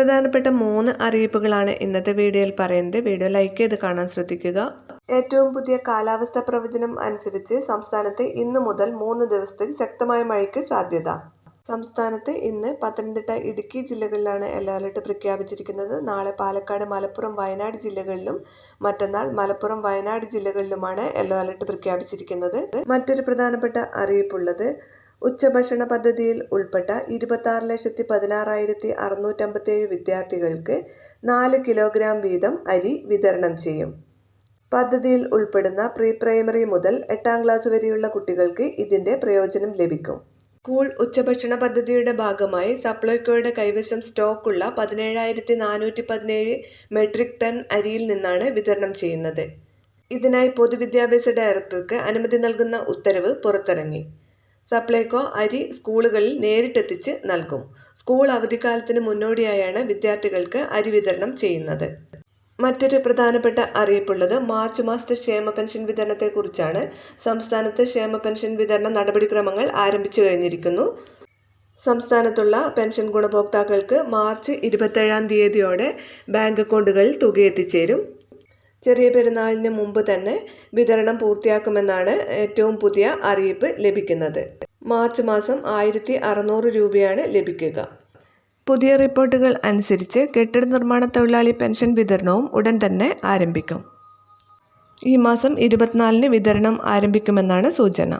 പ്രധാനപ്പെട്ട മൂന്ന് അറിയിപ്പുകളാണ് ഇന്നത്തെ വീഡിയോയിൽ പറയുന്നത്. വീഡിയോ ലൈക്ക് ചെയ്ത് കാണാൻ ശ്രദ്ധിക്കുക. ഏറ്റവും പുതിയ കാലാവസ്ഥാ പ്രവചനം അനുസരിച്ച് സംസ്ഥാനത്ത് ഇന്ന് മുതൽ മൂന്ന് ദിവസത്തേക്ക് ശക്തമായ മഴയ്ക്ക് സാധ്യത. സംസ്ഥാനത്ത് ഇന്ന് പത്തനംതിട്ട ഇടുക്കി ജില്ലകളിലാണ് യെല്ലോ അലർട്ട് പ്രഖ്യാപിച്ചിരിക്കുന്നത്. നാളെ പാലക്കാട് മലപ്പുറം വയനാട് ജില്ലകളിലും മറ്റന്നാൾ മലപ്പുറം വയനാട് ജില്ലകളിലുമാണ് യെല്ലോ അലർട്ട് പ്രഖ്യാപിച്ചിരിക്കുന്നത്. മറ്റൊരു പ്രധാനപ്പെട്ട അറിയിപ്പുള്ളത് ഉച്ചഭക്ഷണ പദ്ധതിയിൽ ഉൾപ്പെട്ട ഇരുപത്താറ് ലക്ഷത്തി പതിനാറായിരത്തി അറുന്നൂറ്റമ്പത്തേഴ് വിദ്യാർത്ഥികൾക്ക് നാല് കിലോഗ്രാം വീതം അരി വിതരണം ചെയ്യും. പദ്ധതിയിൽ ഉൾപ്പെടുന്ന പ്രീ പ്രൈമറി മുതൽ എട്ടാം ക്ലാസ് വരെയുള്ള കുട്ടികൾക്ക് ഇതിന്റെ പ്രയോജനം ലഭിക്കും. സ്കൂൾ ഉച്ചഭക്ഷണ പദ്ധതിയുടെ ഭാഗമായി സപ്ലൈകോയുടെ കൈവശം സ്റ്റോക്കുള്ള പതിനേഴായിരത്തി നാനൂറ്റി പതിനേഴ് മെട്രിക് ടൺ അരിയിൽ നിന്നാണ് വിതരണം ചെയ്യുന്നത്. ഇതിനായി പൊതുവിദ്യാഭ്യാസ ഡയറക്ടർക്ക് അനുമതി നൽകുന്ന ഉത്തരവ് പുറത്തിറങ്ങി. സപ്ലൈകോ അരി സ്കൂളുകളിൽ നേരിട്ടെത്തിച്ച് നൽകും. സ്കൂൾ അവധിക്കാലത്തിന് മുന്നോടിയായാണ് വിദ്യാർത്ഥികൾക്ക് അരി വിതരണം ചെയ്യുന്നത്. മറ്റൊരു പ്രധാനപ്പെട്ട അറിയിപ്പുള്ളത് മാർച്ച് മാസത്തെ ക്ഷേമ പെൻഷൻ വിതരണത്തെക്കുറിച്ചാണ്. സംസ്ഥാനത്ത് ക്ഷേമ പെൻഷൻ വിതരണ നടപടിക്രമങ്ങൾ ആരംഭിച്ചു കഴിഞ്ഞിരിക്കുന്നു. സംസ്ഥാനത്തുള്ള പെൻഷൻ ഗുണഭോക്താക്കൾക്ക് മാർച്ച് ഇരുപത്തേഴാം തീയതിയോടെ ബാങ്ക് അക്കൗണ്ടുകളിൽ തുക എത്തിച്ചേരും. ചെറിയ പെരുന്നാളിന് മുമ്പ് തന്നെ വിതരണം പൂർത്തിയാക്കുമെന്നാണ് ഏറ്റവും പുതിയ അറിയിപ്പ് ലഭിക്കുന്നത്. മാർച്ച് മാസം ആയിരത്തി അറുന്നൂറ് രൂപയാണ് ലഭിക്കുക. പുതിയ റിപ്പോർട്ടുകൾ അനുസരിച്ച് കെട്ടിട നിർമ്മാണ തൊഴിലാളി പെൻഷൻ വിതരണവും ഉടൻ തന്നെ ആരംഭിക്കും. ഈ മാസം ഇരുപത്തിനാലിന് വിതരണം ആരംഭിക്കുമെന്നാണ് സൂചന.